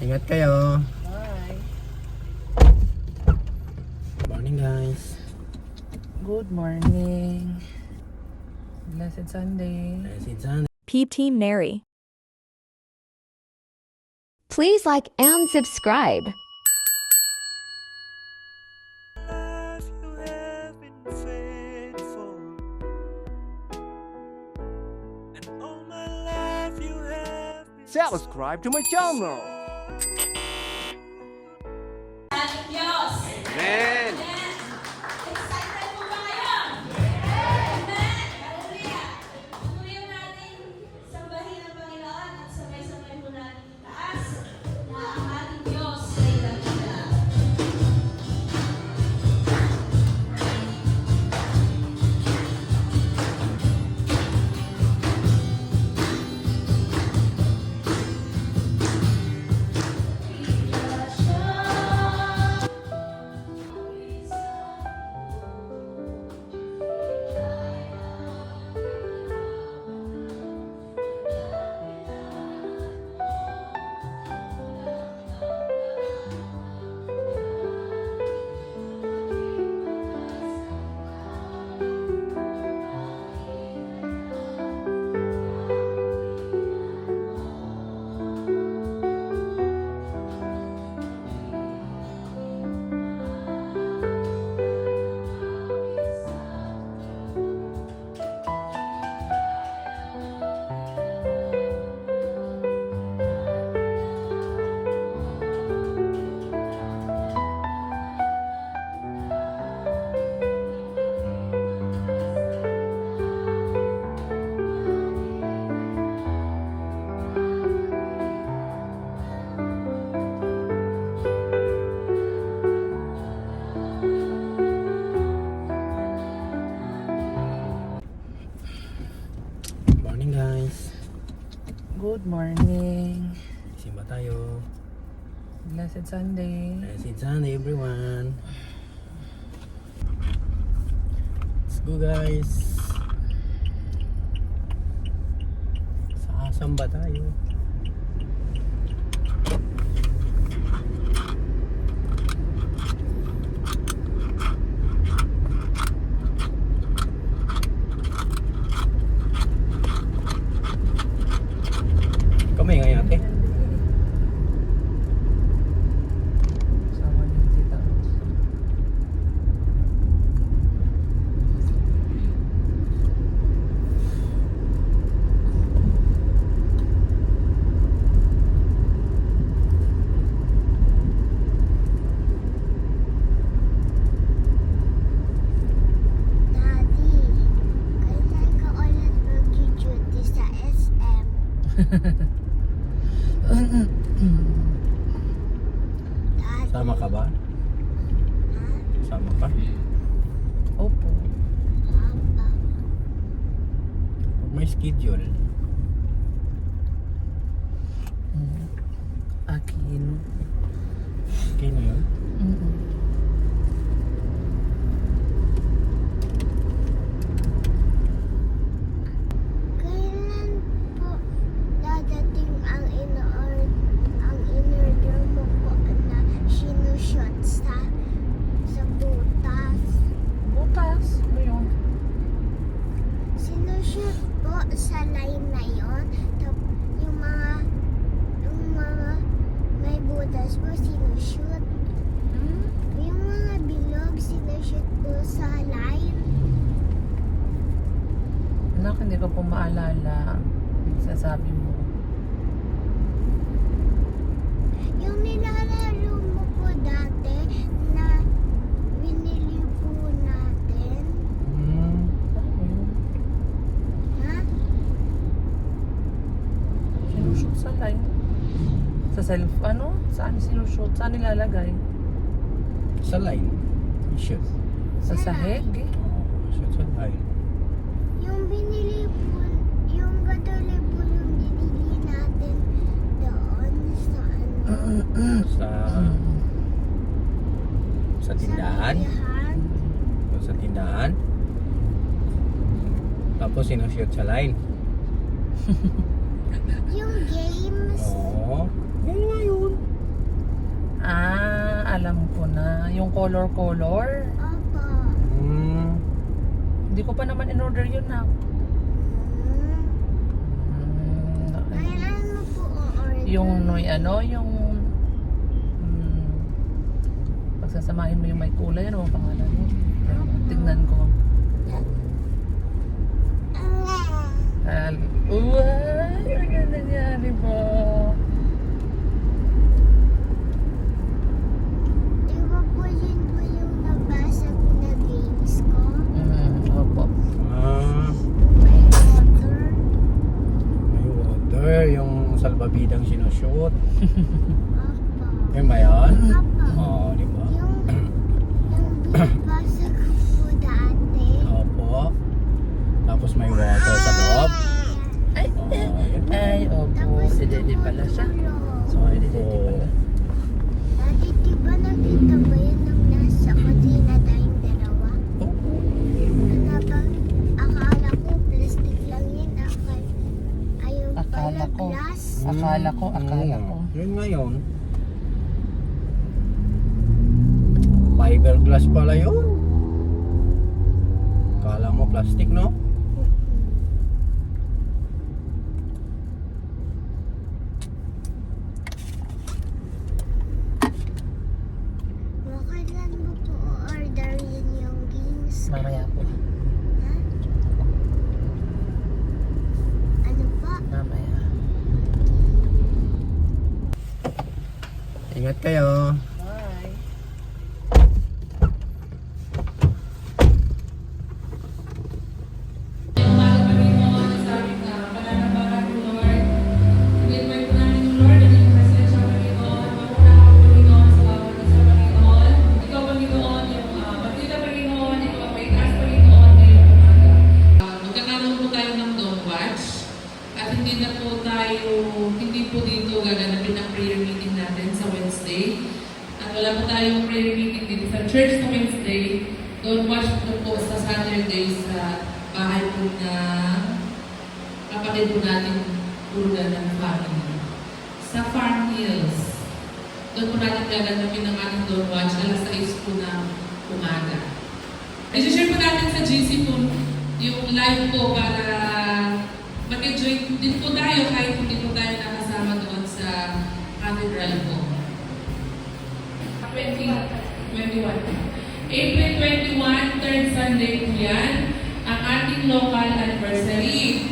Ingat kayo. Bye. Morning guys. Good morning. Blessed Sunday. Blessed Sunday. P Team Neri. Please like and subscribe. life you have been faithful. And all my life you have been subscribe to my channel. 네. Guys. Good morning. Simba tayo. Blessed Sunday. Blessed Sunday everyone. Let's go guys. Sasamba tayo. Sama ka ba? Sama ka? Opo. May schedule, Mm. Akin. na yun. Mm-mm. kailan po dadating ang in-or ang in-order mo po na sinushoot sa sa butas? Butas. Ano yun? Sinushoot po sa line na yon. Tap- Yung mga yung mga may butas po sinushoot. Hmm? Yung mga bilog sinushoot po sa line. Anak, hindi ko po maalala. Sasabi mo. Yung nilalaro mo po dati na binili po natin. Hmm. Ano? Ha? Sinushoot sa line. Sa self, ano? Saan sinushoot? Saan nilalagay? Sa line. Shoot. Sa sahig? Shoot sa line. Yung binili po, yung gadole po yung binili natin doon sa. Sa tindahan. Sa tindahan. Tapos sinushoot sa line. Yung games. Oo. Yun nga yun. Ah, alam ko na. Yung color-color. Opo. Hmm. Hindi ko pa naman in-order yun na. Hmm. Mm, o-order? yung noy ano, yung pagsasamahin mo yung may kulay, ano ang pangalan mo? Tignan ko. Al Uway! Ang ganda po. Di ba yung? Mm. Ah. Yung salbabidang sinushoot. Yun ba yan? Oo, di ba? Ko po dati. Opo. Tapos may water sa loob. Ay, yun. ay, opo. Si Dede pala siya. Sorry, Dede pala. Dati di ba nakita mo yun nung nasa kusina tayong dalawa? Ano ba? Akala ko plastic lang yun. Akala, ayaw Akala pala ko. glass. Akala ko, akala Mm. ko. Yun ngayon. Plastic, no? Kailan mo po order yun yung games? Mamaya po. Ha? Ano pa? Mamaya. Ingat kayo. Church sa Wednesday. Don't Watch po po sa Saturday sa bahay po na kapatid po natin puro ng family. Sa Farm Hills, doon po natin gaganapin ang ating Don't Watch alas 6 po ng umaga. I-share po natin sa GC po yung live ko para mag-enjoy din po tayo kahit hindi po tayo nakasama doon sa cathedral ko. 20, 21. April 21, third Sunday po yan, ang ating local anniversary.